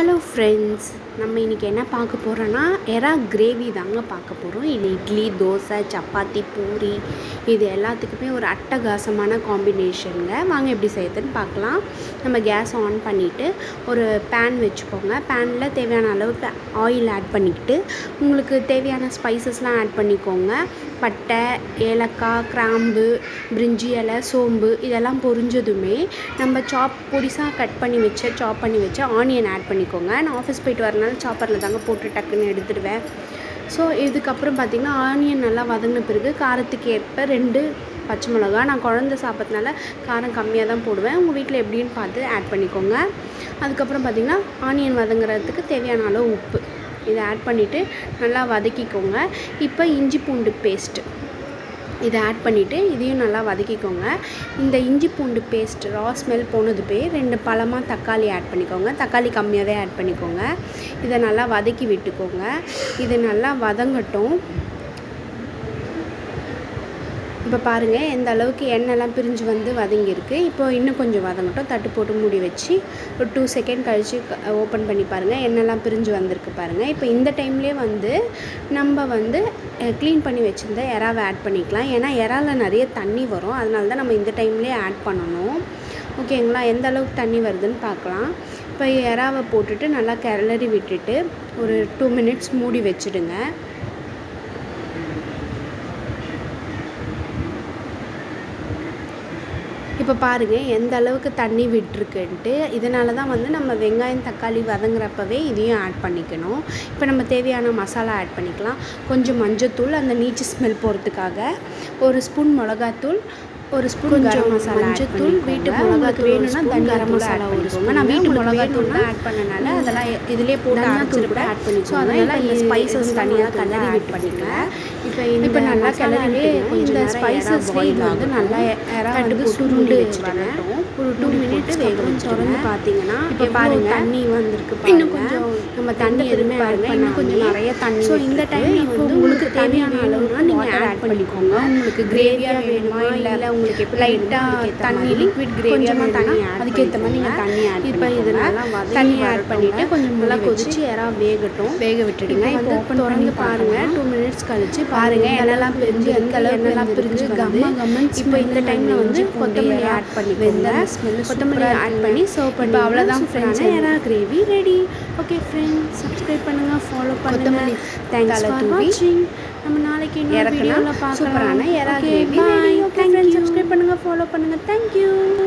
Hello friends நம்ம இன்றைக்கி என்ன பார்க்க போகிறோன்னா எறா கிரேவி தாங்க பார்க்க போகிறோம் இது இட்லி தோசை சப்பாத்தி பூரி இது எல்லாத்துக்குமே ஒரு அட்டகாசமான காம்பினேஷனுங்க வாங்க எப்படி செய்யுதுன்னு பார்க்கலாம். நம்ம கேஸ் ஆன் பண்ணிவிட்டு ஒரு பேன் வச்சுக்கோங்க. பேனில் தேவையான அளவுக்கு ஆயில் ஆட் பண்ணிக்கிட்டு உங்களுக்கு தேவையான ஸ்பைசஸ்லாம் ஆட் பண்ணிக்கோங்க. பட்டை ஏலக்காய் கிராம்பு பிரிஞ்சி இலை சோம்பு இதெல்லாம் பொரிஞ்சதுமே நம்ம சாப் பொடிசாக கட் பண்ணி வச்ச சாப் பண்ணி வச்ச ஆனியன் ஆட் பண்ணிக்கோங்க. நான் ஆஃபீஸ் போயிட்டு வரனால சாப்பரில் தாங்க போட்டு டக்குன்னு எடுத்துடுவேன். ஸோ இதுக்கப்புறம் பார்த்திங்கன்னா ஆனியன் நல்லா வதங்கின பிறகு காரத்துக்கு ஏற்ப ரெண்டு பச்சை மிளகா நான் குழந்த சாப்பிட்றதுனால காரம் கம்மியாக தான் போடுவேன். உங்கள் வீட்டில் எப்படின்னு பார்த்து ஆட் பண்ணிக்கோங்க. அதுக்கப்புறம் பார்த்திங்கன்னா ஆனியன் வதங்குறதுக்கு தேவையான அளவு உப்பு. இதை ஆட் பண்ணிவிட்டு நல்லா வதக்கிக்கோங்க. இப்போ இஞ்சி பூண்டு பேஸ்ட்டு இதை ஆட் பண்ணிவிட்டு இதையும் நல்லா வதக்கிக்கோங்க. இந்த இஞ்சி பூண்டு பேஸ்ட் ரா ஸ்மெல் போனது போய் ரெண்டு பழமாக தக்காளி ஆட் பண்ணிக்கோங்க. தக்காளி கம்மியாகவே ஆட் பண்ணிக்கோங்க. இதை நல்லா வதக்கி விட்டுக்கோங்க. இது நல்லா வதங்கட்டும். இப்போ பாருங்கள் எந்த அளவுக்கு எண்ணெய்லாம் பிரிஞ்சு வந்து வதங்கியிருக்கு. இப்போ இன்னும் கொஞ்சம் வதங்கட்டும் தட்டு போட்டு மூடி வச்சு ஒரு டூ செகண்ட் கழித்து ஓப்பன் பண்ணி பாருங்கள் எண்ணெய்லாம் பிரிஞ்சு வந்திருக்கு பாருங்கள் இப்போ இந்த டைம்லேயே வந்து நம்ம வந்து க்ளீன் பண்ணி வச்சுருந்த எறாவை ஆட் பண்ணிக்கலாம். ஏன்னா எறாவில் நிறைய தண்ணி வரும். அதனால தான் நம்ம இந்த டைம்லேயே ஆட் பண்ணணும். ஓகேங்களா? எந்த அளவுக்கு தண்ணி வருதுன்னு பார்க்கலாம். இப்போ எறாவை போட்டுட்டு நல்லா கிளறி விட்டுட்டு ஒரு டூ மினிட்ஸ் மூடி வச்சுடுங்க. இப்போ பாருங்கள் எந்த அளவுக்கு தண்ணி விட்டுருக்குன்ட்டு இதனால தான் வந்து நம்ம வெங்காயம் தக்காளி வதங்குறப்பவே இதையும் ஆட் பண்ணிக்கணும். இப்போ நம்ம தேவையான மசாலா ஆட் பண்ணிக்கலாம். கொஞ்சம் மஞ்சத்தூள் அந்த நீச்சு ஸ்மெல் போகிறதுக்காக ஒரு ஸ்பூன் மிளகாத்தூள் ஒரு ஸ்பூன் கரம் மசாலா மஞ்சத்தூள் வீட்டு மிளகாத்தூள் வேணும்னா தனி கரம் மசாலா ஒரு ஸ்பூன். நான் வீட்டு மிளகாத்தூள் தான் ஆட் பண்ணனால அதெல்லாம் இதிலே போட்டு அரைச்சிருப்பேன் ஆட் பண்ணி ஸோ அதனால் இந்த ஸ்பைசஸ் தனியாக கலரி ஆட் பண்ணிக்கலாம் இப்போ இப்போ நல்லா கிளறி இந்த ஸ்பைசஸ்லேயே இது வந்து நல்லா கண்டு சுருண்டு வச்சுட்டேன் ஒரு டூ மினிட்ஸ் வேகும் திறந்து பார்த்தீங்கன்னா இப்போ பாருங்க. தண்ணி வந்திருக்கு இன்னும் கொஞ்சம் நம்ம தண்ணி எதுவுமே பண்ண இன்னும் கொஞ்சம் நிறைய தண்ணி ஸோ இந்த டைம் இப்போ உங்களுக்கு தேவையான அளவுனா நீங்கள் ஆட் பண்ணிக்கோங்க உங்களுக்கு கிரேவியாக வேணுமா இல்லை உங்களுக்கு எப்படி லைட்டாக தண்ணி லிக்விட் கிரேவியாக தண்ணி அதுக்கேற்ற மாதிரி நீங்கள் தண்ணி ஆட் இப்போ இது நல்லா தண்ணி ஆட் பண்ணிவிட்டு கொஞ்சம் நல்லா கொதிச்சு யாரா வேகட்டும். வேக விட்டுடுங்க. இப்போ ஓப்பன் திறந்து பாருங்கள் டூ மினிட்ஸ் கழிச்சு பாருங்க எண்ணெல்லாம் பிரிஞ்சு எந்த அளவுக்கு எண்ணெல்லாம் பிரிஞ்சு கம்ம கம்மன் இப்போ இந்த டைமில் வந்து கொத்தமல்லி ஆட் பண்ணிக்கோங்க. ஸ்மெல் கொத்தமல்லி ஆட் பண்ணி சர்வ் பண்ணி அவ்வளோதான் ஃப்ரெண்ட்ஸ் எறா gravy ready okay friends subscribe பண்ணுங்கள் ஃபாலோ பண்ணுங்கள் தேங்க்ஸ் ஃபார் வாட்சிங் நம்ம நாளைக்கு இன்னொரு வீடியோவில் பார்க்கலாம். சூப்பரான gravy பாய் ஃப்ரெண்ட்ஸ் சப்ஸ்கிரைப் பண்ணுங்கள் ஃபாலோ பண்ணுங்கள் தேங்க்யூ